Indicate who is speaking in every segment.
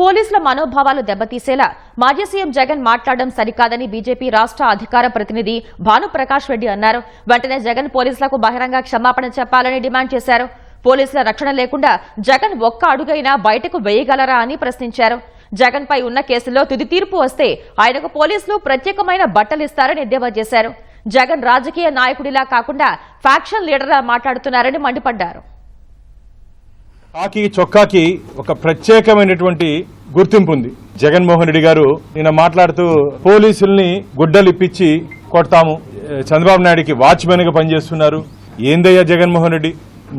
Speaker 1: పోలీసుల మనోభావాలు దెబ్బతీసేలా మాజీ సీఎం జగన్ మాట్లాడడం సరికాదని బీజేపీ రాష్ట్ర అధికార ప్రతినిధి భానుప్రకాష్ రెడ్డి అన్నారు. వెంటనే జగన్ పోలీసులకు బహిరంగ క్షమాపణ చెప్పాలని డిమాండ్ చేశారు. పోలీసుల రక్షణ లేకుండా జగన్ ఒక్క అడుగైనా బయటకు వేయగలరా అని ప్రశ్నించారు. జగన్ పై ఉన్న కేసులో తుది తీర్పు వస్తే ఆయనకు పోలీసులు ప్రత్యేకమైన బట్టలిస్తారని ఎద్దేవా చేశారు. జగన్ రాజకీయ నాయకుడిలా కాకుండా ఫ్యాక్షన్ లీడర్లా మాట్లాడుతున్నారని మండిపడ్డారు.
Speaker 2: కాకి చొక్కాకి ఒక ప్రత్యేకమైనటువంటి గుర్తింపు ఉంది. జగన్మోహన్ రెడ్డి గారు నిన్న మాట్లాడుతూ పోలీసుల్ని గుడ్డలు ఇప్పించి కొడతాము. చంద్రబాబు నాయుడికి వాచ్మెన్గా పనిచేస్తున్నారు. ఏందయ్యా జగన్మోహన్ రెడ్డి?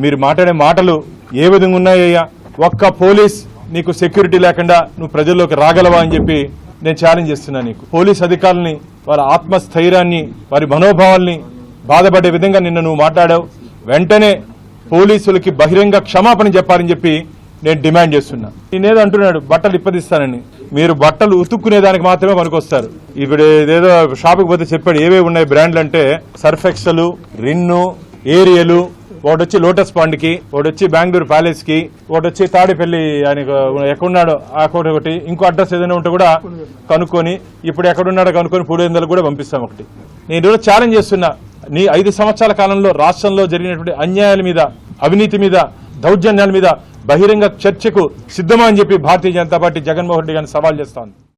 Speaker 2: మీరు మాట్లాడే మాటలు ఏ విధంగా ఉన్నాయ్యా? ఒక్క పోలీస్ నీకు సెక్యూరిటీ లేకుండా నువ్వు ప్రజల్లోకి రాగలవా అని చెప్పి నేను ఛాలెంజ్ చేస్తున్నా నీకు. పోలీస్ అధికారుల్ని వారి ఆత్మస్థైర్యాన్ని వారి మనోభావాల్ని బాధపడే విధంగా నిన్న నువ్వు మాట్లాడావు. వెంటనే పోలీసులకి బహిరంగ క్షమాపణ చెప్పాలని చెప్పి నేను డిమాండ్ చేస్తున్నా. నేనేదో అంటున్నాడు బట్టలు ఇప్పదిస్తానని. మీరు బట్టలు ఉతుక్కునే దానికి మాత్రమే పనికొస్తారు. ఇప్పుడు ఏదేదో షాప్కి పోతే చెప్పాడు ఏవే ఉన్నాయి బ్రాండ్లు అంటే సర్ఫెక్సలు రిన్ను ఏరియలు ఒకటి వచ్చి లోటస్ పాండ్కి ఒకటి వచ్చి బెంగళూరు ప్యాలెస్కి ఒకటి వచ్చి తాడేపల్లి ఆయన ఎక్కడున్నాడో ఆ కోటి ఒకటి ఇంకో అడ్రస్ ఏదైనా ఉంటే కూడా కనుక్కొని ఇప్పుడు ఎక్కడున్నాడో కనుక్కొని పులివెందులకు కూడా పంపిస్తాం ఒకటి. నేను ఈరోజు ఛాలెంజ్ చేస్తున్నా నీ ఐదు సంవత్సరాల కాలంలో రాష్ట్రంలో జరిగినటువంటి అన్యాయాల మీద అవినీతి మీద దౌర్జన్యాల మీద బహిరంగ చర్చకు సిద్ధమా అని చెప్పి భారతీయ జనతా పార్టీ జగన్మోహన్ రెడ్డి గారిని సవాల్ చేస్తాను